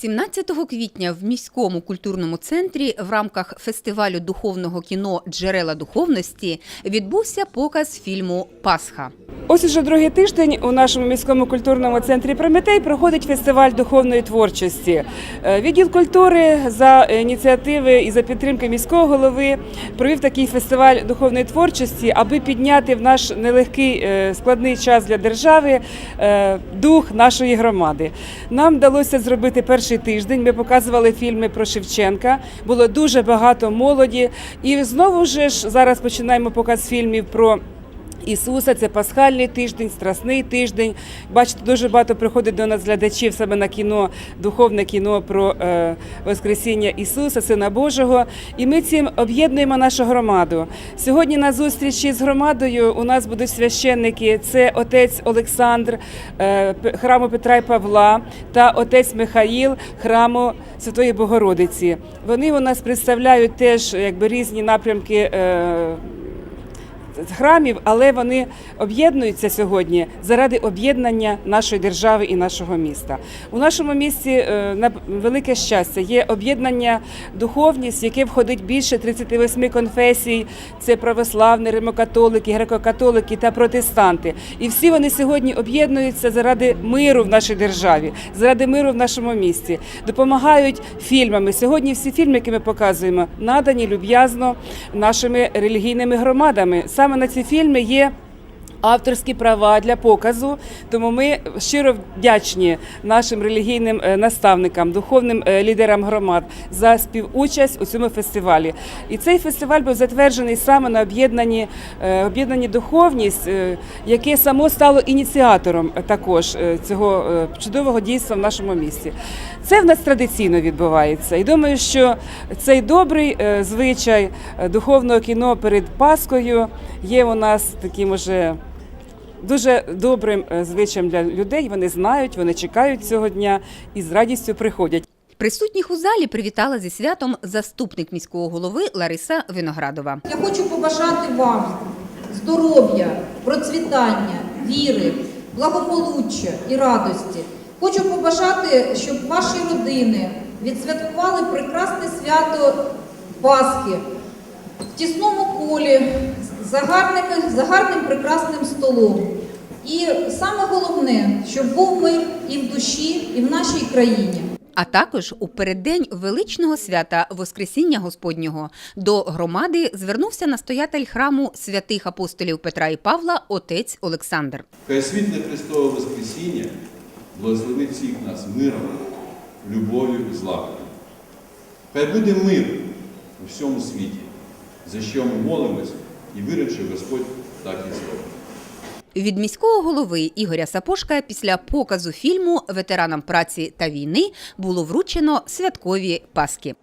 17 квітня в міському культурному центрі в рамках фестивалю духовного кіно Джерела духовності відбувся показ фільму Пасха. Ось уже другий тиждень у нашому міському культурному центрі Прометей проходить фестиваль духовної творчості. Е, Відділ культури за ініціативи і за підтримки міського голови провів такий фестиваль духовної творчості, аби підняти в наш нелегкий е, складний час для держави е, дух нашої громади. Нам вдалося зробити перший тиждень. Ми показували фільми про Шевченка. Було дуже багато молоді. І знову ж зараз починаємо показ фільмів про. Ісуса, це пасхальний тиждень, страсний тиждень. Бачите, дуже багато приходить до нас глядачів саме на кіно, духовне кіно про е, Воскресіння Ісуса, Сина Божого. І ми цим об'єднуємо нашу громаду. Сьогодні на зустрічі з громадою у нас будуть священники. Це отець Олександр е, храму Петра і Павла та отець Михаїл храму Святої Богородиці. Вони у нас представляють теж якби різні напрямки. Е, храмів, але вони об'єднуються сьогодні заради об'єднання нашої держави і нашого міста. У нашому місті е, на велике щастя є об'єднання духовність, яке входить більше 38 конфесій. Це православні, римокатолики, греко-католики та протестанти. І всі вони сьогодні об'єднуються заради миру в нашій державі, заради миру в нашому місті, допомагають фільмами. Сьогодні всі фільми, які ми показуємо, надані люб'язно нашими релігійними громадами. Саме на ці фільми є. Авторські права для показу, тому ми щиро вдячні нашим релігійним е, наставникам, духовним е, лідерам громад за співучасть у цьому фестивалі. І цей фестиваль був затверджений саме на об'єднанні е, об'єднанні духовність, яке само стало ініціатором також цього чудового дійства в нашому місті. Це в нас традиційно відбувається. І думаю, що цей добрий звичай духовного кіно перед Паскою є у нас таким уже дуже добрим е, звичаєм для людей. Вони знають, вони чекають цього дня і з радістю приходять. Присутніх у залі привітала зі святом заступник міського голови Лариса Виноградова. Я хочу побажати вам здоров'я, процвітання, віри, благополуччя і радості. Хочу побажати, щоб ваші родини відсвяткували прекрасне свято Пасхи в тісному колі за, гарними, за гарним прекрасним столом. І саме головне, щоб був мир і в душі, і в нашій країні. А також у переддень величного свята Воскресіння Господнього до громади звернувся настоятель храму святих апостолів Петра і Павла отець Олександр. Хай світле Христове Воскресіння благословить всіх нас миром, любов'ю і злагодою. Хай буде мир у всьому світі, за що ми молимось і вирішив Господь так і зробив. Від міського голови Ігоря Сапошка після показу фільму ветеранам праці та війни було вручено святкові паски.